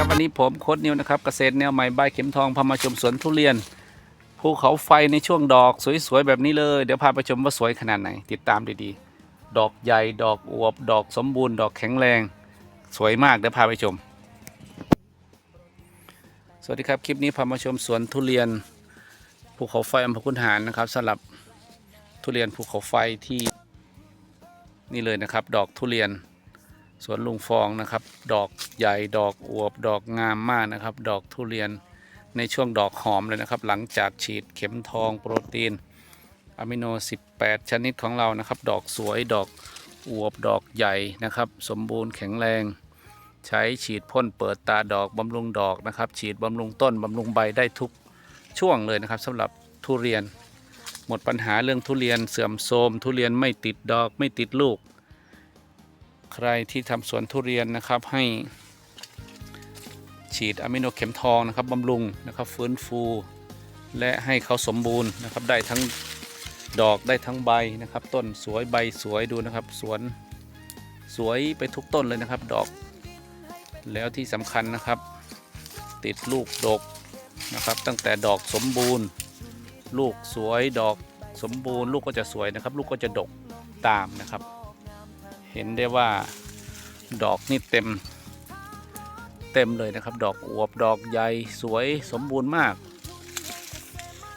ครับวันนี้ผมโค้ดนิวนะครับเกษตรแนวใหม่ใบเข็มทองพามาชมสวนทุเรียนภูเขาไฟในช่วงดอกสวยๆแบบนี้เลย เดี๋ยวพาไปชมว่าสวยขนาดไหน ติดตามดีๆ ดอกใหญ่ดอกอวบ ดอกสมบูรณ์ ดอกแข็งแรง สวยมากเดี๋ยวพาไปชม สวัสดีครับคลิปนี้พามาชมสวนทุเรียนภูเขาไฟอำเภอคุนหารนะครับสำหรับทุเรียนภูเขาไฟที่นี่เลยนะครับ ดอกทุเรียน สวนลุงฟองนะครับ ดอกใหญ่ดอกอวบดอกงามมากนะครับ ดอกทุเรียนในช่วงดอกหอมเลยนะครับ หลังจากฉีดเข็มทองโปรตีนอะมิโน 18 ชนิดของเรานะครับ ดอกสวยดอกอวบดอกใหญ่นะครับ สมบูรณ์แข็งแรง ใช้ฉีดพ่นเปิดตาดอกบำรุงดอกนะครับ ฉีดบำรุงต้นบำรุงใบได้ทุกช่วงเลยนะครับสำหรับทุเรียน หมดปัญหาเรื่องทุเรียนเสื่อมโทรมทุเรียนไม่ติดดอกไม่ติดลูก ใครที่ทำสวนทุเรียนนะครับให้ฉีดอะมิโนเข็มทองนะครับบำรุงนะครับฟื้นฟูและให้เขาสมบูรณ์นะครับได้ทั้งดอกได้ทั้งใบนะครับ ต้นสวยใบสวยดูนะครับ สวนสวยไปทุกต้นเลยนะครับ ดอก แล้วที่สำคัญนะครับ ติดลูกดกนะครับ ตั้งแต่ดอกสมบูรณ์ ลูกสวยดอกสมบูรณ์ ลูกก็จะสวยนะครับ ลูกก็จะดกตามนะครับ ห็นได้ว่าดอกนี่เต็ม เต็มเลยนะครับ ดอกอวบดอกใหญ่สวยสมบูรณ์มาก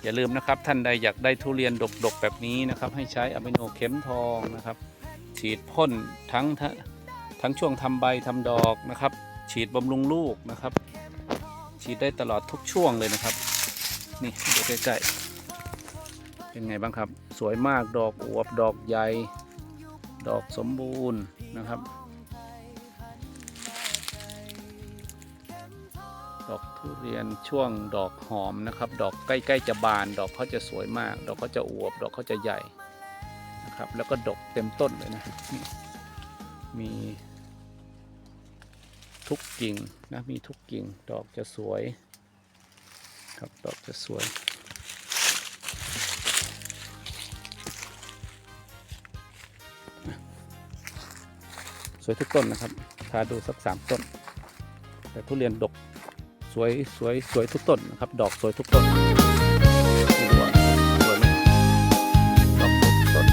อย่าลืมนะครับท่านใดอยากได้ทุเรียนดกๆแบบนี้นะครับ ให้ใช้อะมิโนเข็มทองนะครับ ฉีดพ่นทั้งท,ทั้งช่วงทำใบทำดอกนะครับ ฉีดบำรุงลูกนะครับ ฉีดได้ตลอดทุกช่วงเลยนะครับ นี่ดูใกล้ๆเป็นไงบ้างครับ สวยมากดอกอวบดอกใหญ่ ดอกสมบูรณ์นะครับ ดอกทุเรียนช่วงดอกหอมนะครับ ดอกใกล้ๆจะบาน ดอกเขาจะสวยมาก ดอกเขาจะอวบ ดอกเขาจะใหญ่นะครับ แล้วก็ดกเต็มต้นเลยนะมีทุกกิ่งนะ มีทุกกิ่ง ดอกจะสวย ครับ ดอกจะสวย สวยทุกต้นนะครับพาดูสักสามต้น แต่ทุเรียนดกสวยสวยสวยทุกต้นนะครับ ดอกสวยทุกต้นไม่รู้ว่าสวยไหมดอกสวยทุกต้น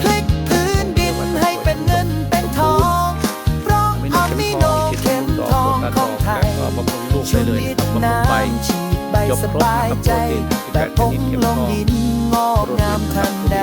พลิกพื้นดินให้เป็นเงินเป็นทองเพราะไม่อะมีมิเข็โนมทองฉีดเข็มบำรุงดทอกองบำรุงต้นดอกแล้วก็บำรุงลูกของไทยช่ได้วยเลยลินะดครับบำรุงน้ใบำฉีดใบยกสครบบายนะครับใจโปรตีนแต่18ผงชนิดเข็มลงทองดินงอกงามทันใด